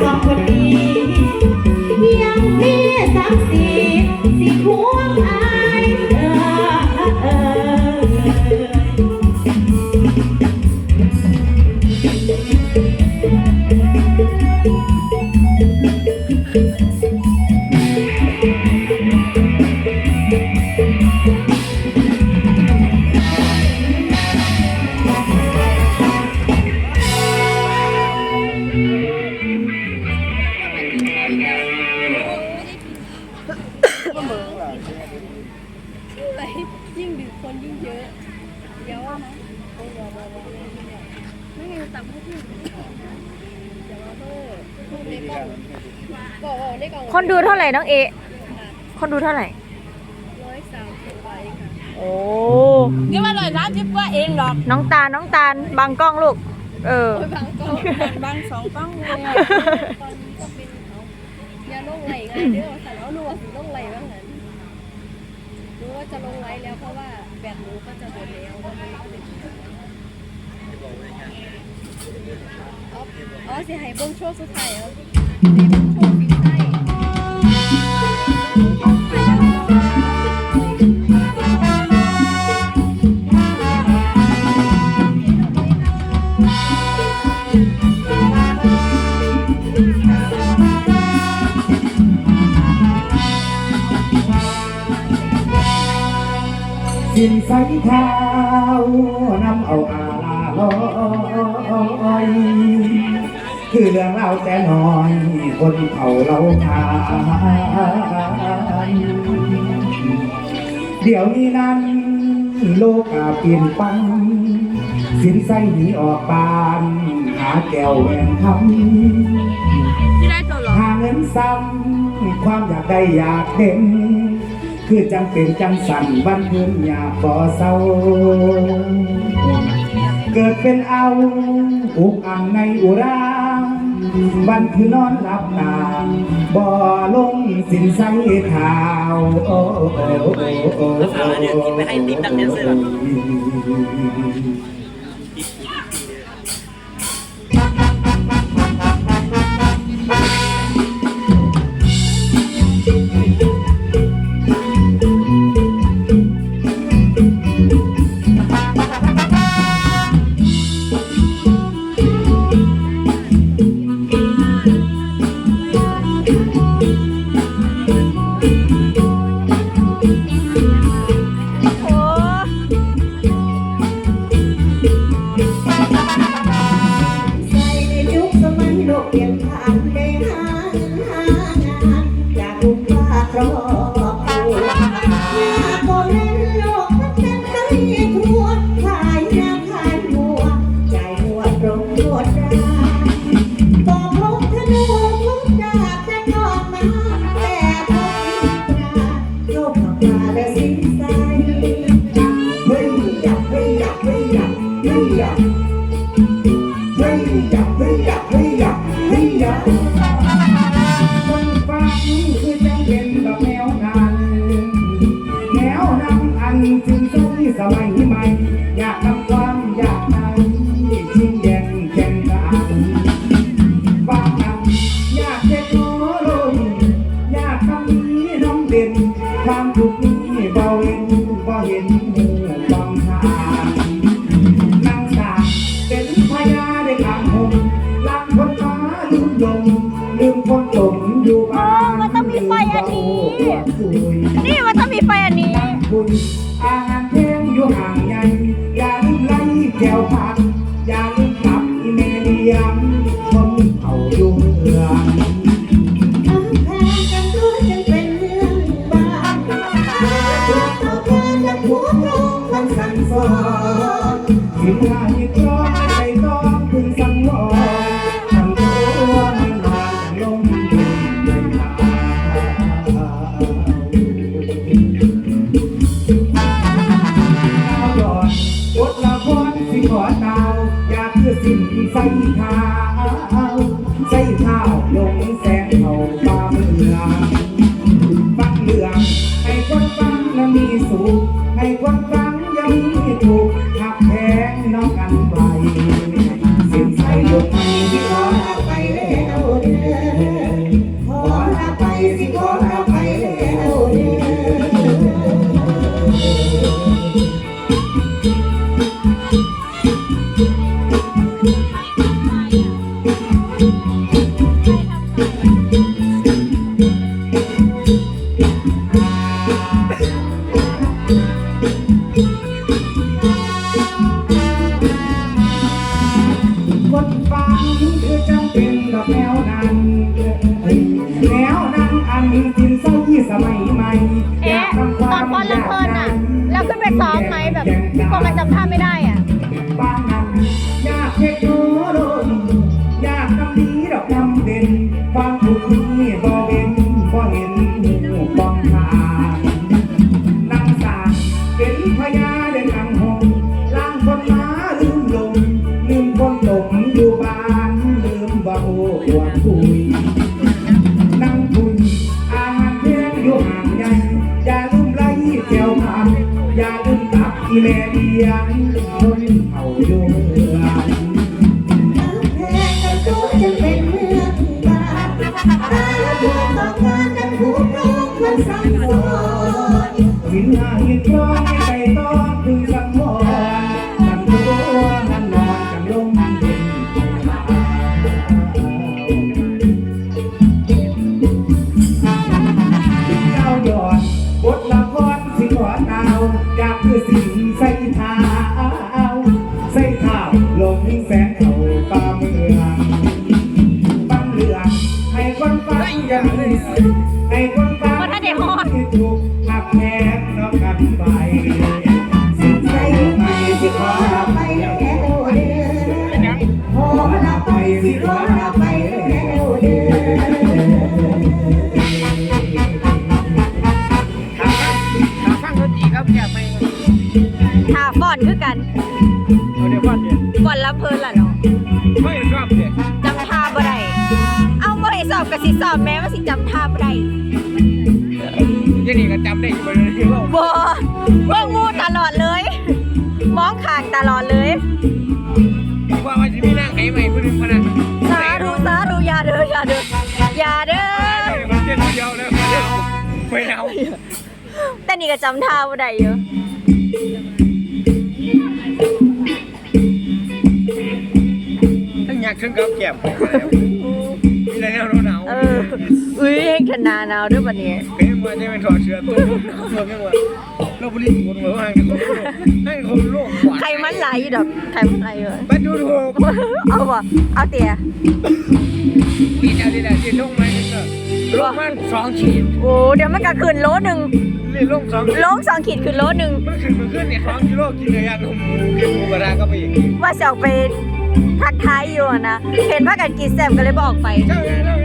สองคนนี้ยังมีสามสี่สิควงอายเออเออไป ไม่ไงตับให้พี่เดี๋ยวว่าเพิ่มพูดในกล้องบอกบอกในกล้องคนดูเท่าไหร่น้องเอ คนดูเท่าไหร่ร้อยสามสิบไลค์ค่ะโอ้ก็มาหน่อยสามสิบกว่าเองหรอกน้องตาลน้องตาลบางกล้องลูก เออโอ้ยบางกล้องบางสองกล้องเลยอะตอนนี้ก็เป็นเขาอย่าลงไหลไงเด้อสันเอาหนูว่าสิลงไหลบ้างนั้นรู้ว่าจะลงไหลแล้วเพราะว่าแบตหนูก็จะหมดแล้วก็เลย อ๋อสิให้เบิ่งโชว์สุดท้ายเห้เบิ่งโชว์ฟิล์มให้สินใสเท้านำเอาอา อยคือเรื่องเล่าแต่น้อย คนเขาเราทานเดี๋ยวนี้นั้น โลกาเปลี่ยนไปสินใสหนีออกบาน หาแก้วแหวนทำที่ได้ตัวหรอหาเงินซ้ำความอยากได้อยากเห็นคือจังเป็นจังสันวันเพื่อนอยากก่อเศร้า เกิดเป็นเอาอุกอังในอุราวันคือนอนหลับตาบ่อลงสินใสเท้าโอ้โอ้โอ้โอ้โอ้แล้วสาวเนี้ยกินไปให้ติ๊บดังแดนเซอร์โอ้ สมัยใหม่ อยากทำความอยากในชิงแย่งแข่งกันบางอันอยากเทคโนโลยีอยากทำนี้น้องเด่นความทุกข์นี้เบาเห็นบ่เห็นหูบางทางนางสาเป็นพญาได้กลางหงลังคนฟ้าลืมยงลืมคนจมอยู่บ้านมันต้องมีไฟอันนี้ นี่มันต้องมีไฟอันนี้ ห่างไงยังไล่แกวพันยังกลับเมเลียงคนเผาอยู่เรื่องมันสั่งสอนสิ่งใดก็ไม่ต้องพึงสั่งสอน ใส่ขาวใส่ข้าวลงแสงเขาฟ้าเมืองฟังเหลืองให้คนฟังและมีสุขให้คนฟังยังมีถูกข์หักแพงน้องกันไป มอยู่บ้านลืมบ่าโอ้อวดคุยนั่งคุยอาหารเที่ยงอยู่ห่างใหญ่อย่าลืมไล่เจียวผักอย่าลืมตับอีแม่เลี้ยงคนเขาอยู่เมืองแพงกันตัวจะเป็นเมืองบาปตาเพื่อต้องการกันผู้ครองมันสั่งสอนหินหาหินร้องไม่ไปต้อง ย่างนี้ให้คนฟังบ่ทันได้ฮอดที่ถูกหักแพงนอกกันไปสิ่งใจไปไม่สิขออเราไปแล้วเด้อขอเราไปสิขอเราไปแล้ อาบ่ให้สอบกับสิสอบแม้ว่าสิจำท่าบ่ได้ยี่นี่ก็จำได้อยู่เลยที่ว่าบ่เบิ่งหมูตลอดเลย มองข้างตลอดเลย ว่าว่าจะมีนางไหใหม่ผู้หนึ่งคนนั้นสาธุสาธุอย่าเด้ออย่าเด้ออย่าเด้อมันเจ็ดเดียวแล้วไม่เอาแต่นี่ก็จำท่าบ่ได้อยู่ทั้งอยากทั้งกับแก้มมีอะไรแนวหนาว เอออุ้ยเฮ็ดขนาดหนาด้อบัดนี้เพ่งว่าจะเป็นถอดเสื้อตัวเมื่อเพ่งว่าเราบริสุทธิ์คนว่าให้คนให้คนโลกหวานไขมันไหลดอกไขมันไหลายอไปดูถูกเอาบ่เอาเตี๋ยดีใจดีใจที่ลงมาเนี่ยลงมาสองขีดโอ้เดี๋ยวมันก็ขึ้นโลหนึ่งนี่ลงสองลงสองขีดขึ้นโลหนึ่งมันขึ้นมันขึ้นเนี่ยสองกิโลกินเนื้อย่างหมูกินหมูกระทะก็ไปอีกว่าจะออกไปทักทายอยู่นะ เห็นว่ากันกินแซ่บก็เลยบอกไปเจ้าไงเจ้า